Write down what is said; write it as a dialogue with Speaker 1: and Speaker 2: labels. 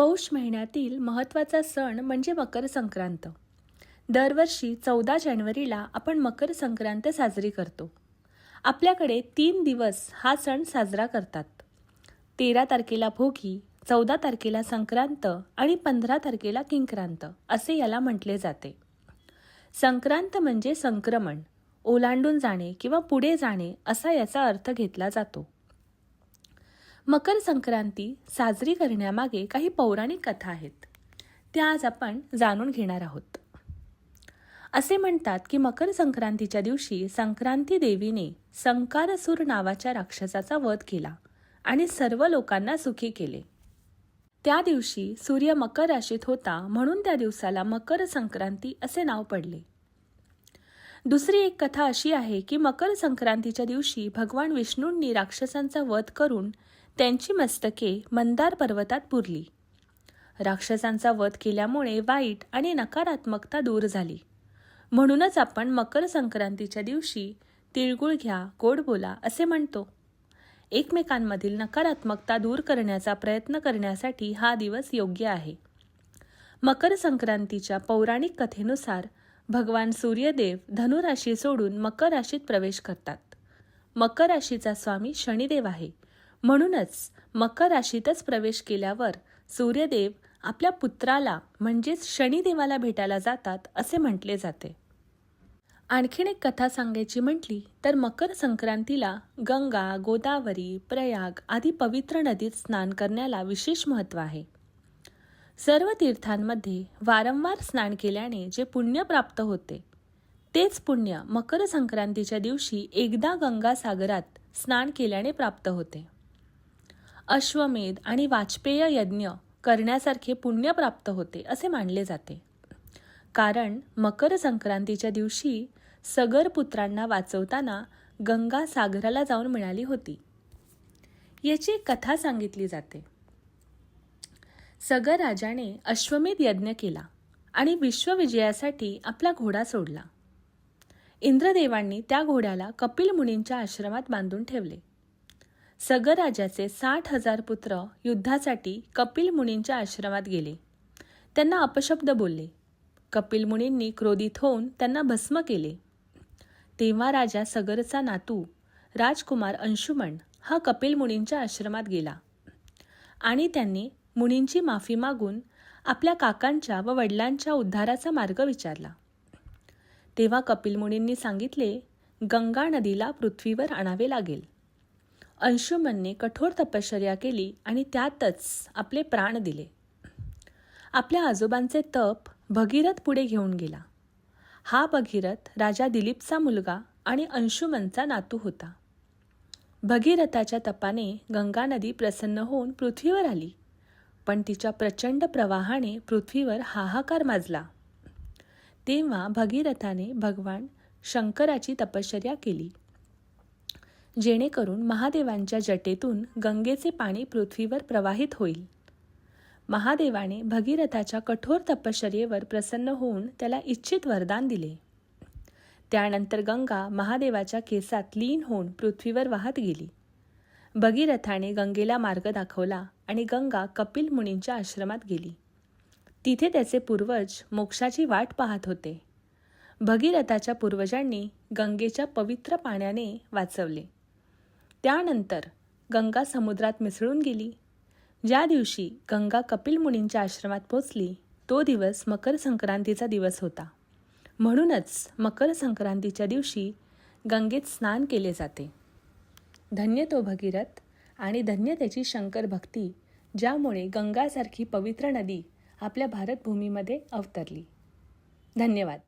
Speaker 1: पौष महिन्यातील महत्त्वाचा सण म्हणजे मकर संक्रांत. दरवर्षी चौदा जानेवारीला आपण मकर संक्रांत साजरी करतो. आपल्याकडे तीन दिवस हा सण साजरा करतात. तेरा तारखेला भोगी चौदा तारखेला संक्रांत आणि पंधरा तारखेला किंक्रांत असे याला म्हटले जाते. संक्रांत म्हणजे संक्रमण ओलांडून जाणे किंवा पुढे जाणे असा याचा अर्थ घेतला जातो. मकर संक्रांती साजरी करण्यामागे काही पौराणिक कथा आहेत. त्या आज आपण जाणून घेणार आहोत. असे म्हणतात की मकर संक्रांतीच्या दिवशी संक्रांती देवीने संकारसूर नावाच्या राक्षसाचा वध केला आणि सर्व लोकांना सुखी केले. त्या दिवशी सूर्य मकर राशीत होता म्हणून त्या दिवसाला मकर संक्रांती असे नाव पडले. दुसरी एक कथा अशी आहे की मकर संक्रांतीच्या दिवशी भगवान विष्णूंनी राक्षसांचा वध करून त्यांची मस्तके मंदार पर्वतात पुरली. राक्षसांचा वध केल्यामुळे वाईट आणि नकारात्मकता दूर झाली. म्हणूनच आपण मकर संक्रांतीच्या दिवशी तिळगुळ घ्या गोड बोला असे म्हणतो. एकमेकांमधील नकारात्मकता दूर करण्याचा प्रयत्न करण्यासाठी हा दिवस योग्य आहे. मकर संक्रांतीच्या पौराणिक कथेनुसार भगवान सूर्यदेव धनुराशी सोडून मकर राशीत प्रवेश करतात. मकर राशीचा स्वामी शनिदेव आहे. म्हणूनच मकर राशीतच प्रवेश केल्यावर सूर्यदेव आपल्या पुत्राला म्हणजेच शनिदेवाला भेटायला जातात असे म्हटले जाते. आणखीन एक कथा सांगायची म्हटली तर मकर संक्रांतीला गंगा गोदावरी प्रयाग आदी पवित्र नदीत स्नान करण्याला विशेष महत्त्व आहे. सर्व तीर्थांमध्ये वारंवार स्नान केल्याने जे पुण्य प्राप्त होते तेच पुण्य मकर संक्रांतीच्या दिवशी एकदा गंगासागरात स्नान केल्याने प्राप्त होते. अश्वमेध आणि वाजपेय यज्ञ करण्यासारखे पुण्य प्राप्त होते असे मानले जाते. कारण मकर संक्रांतीच्या दिवशी सगर पुत्रांना वाचवताना गंगा सागराला जाऊन मिळाली होती. याची कथा सांगितली जाते. सगर राजाने अश्वमेध यज्ञ केला आणि विश्वविजयासाठी आपला घोडा सोडला. इंद्रदेवांनी त्या घोड्याला कपिल मुनींच्या आश्रमात बांधून ठेवले. सगराजाचे साठ हजार पुत्र युद्धासाठी कपिल मुनींच्या आश्रमात गेले. त्यांना अपशब्द बोलले. कपिल मुनींनी क्रोधित होऊन त्यांना भस्म केले. तेव्हा राजा सगरचा नातू राजकुमार अंशुमन हा कपिल मुनींच्या आश्रमात गेला. आणि त्यांनी मुनींची माफी मागून आपल्या काकांच्या व वडिलांच्या उद्धाराचा मार्ग विचारला. तेव्हा कपिल मुनींनी सांगितले गंगा नदीला पृथ्वीवर आणावे लागेल. अंशुमनने कठोर तपश्चर्या केली आणि त्यातच आपले प्राण दिले. आपल्या आजोबांचे तप भगीरथ पुढे घेऊन गेला. हा भगीरथ राजा दिलीपचा मुलगा आणि अंशुमनचा नातू होता. भगीरथाच्या तपाने गंगा नदी प्रसन्न होऊन पृथ्वीवर आली पण तिच्या प्रचंड प्रवाहाने पृथ्वीवर हाहाकार माजला. तेव्हा भगीरथाने भगवान शंकराची तपश्चर्या केली. जेणेकरून महादेवांच्या जटेतून गंगेचे पाणी पृथ्वीवर प्रवाहित होईल. महादेवाने भगीरथाच्या कठोर तपश्चर्येवर प्रसन्न होऊन त्याला इच्छित वरदान दिले. त्यानंतर गंगा महादेवाच्या केसात लीन होऊन पृथ्वीवर वाहत गेली. भगीरथाने गंगेला मार्ग दाखवला आणि गंगा कपिल मुनींच्या आश्रमात गेली. तिथे त्याचे पूर्वज मोक्षाची वाट पाहत होते. भगीरथाच्या पूर्वजांनी गंगेच्या पवित्र पाण्याने वाचवले. त्यानंतर गंगा समुद्रात मिसळून गेली. ज्या दिवशी गंगा कपिल मुनींच्या आश्रमात पोचली तो दिवस मकर संक्रांतीचा दिवस होता. म्हणूनच मकर संक्रांतीच्या दिवशी गंगेत स्नान केले जाते. धन्य तो भगीरथ आणि धन्य त्याची शंकर भक्ती ज्यामुळे गंगासारखी पवित्र नदी आपल्या भारतभूमीमध्ये अवतरली. धन्यवाद.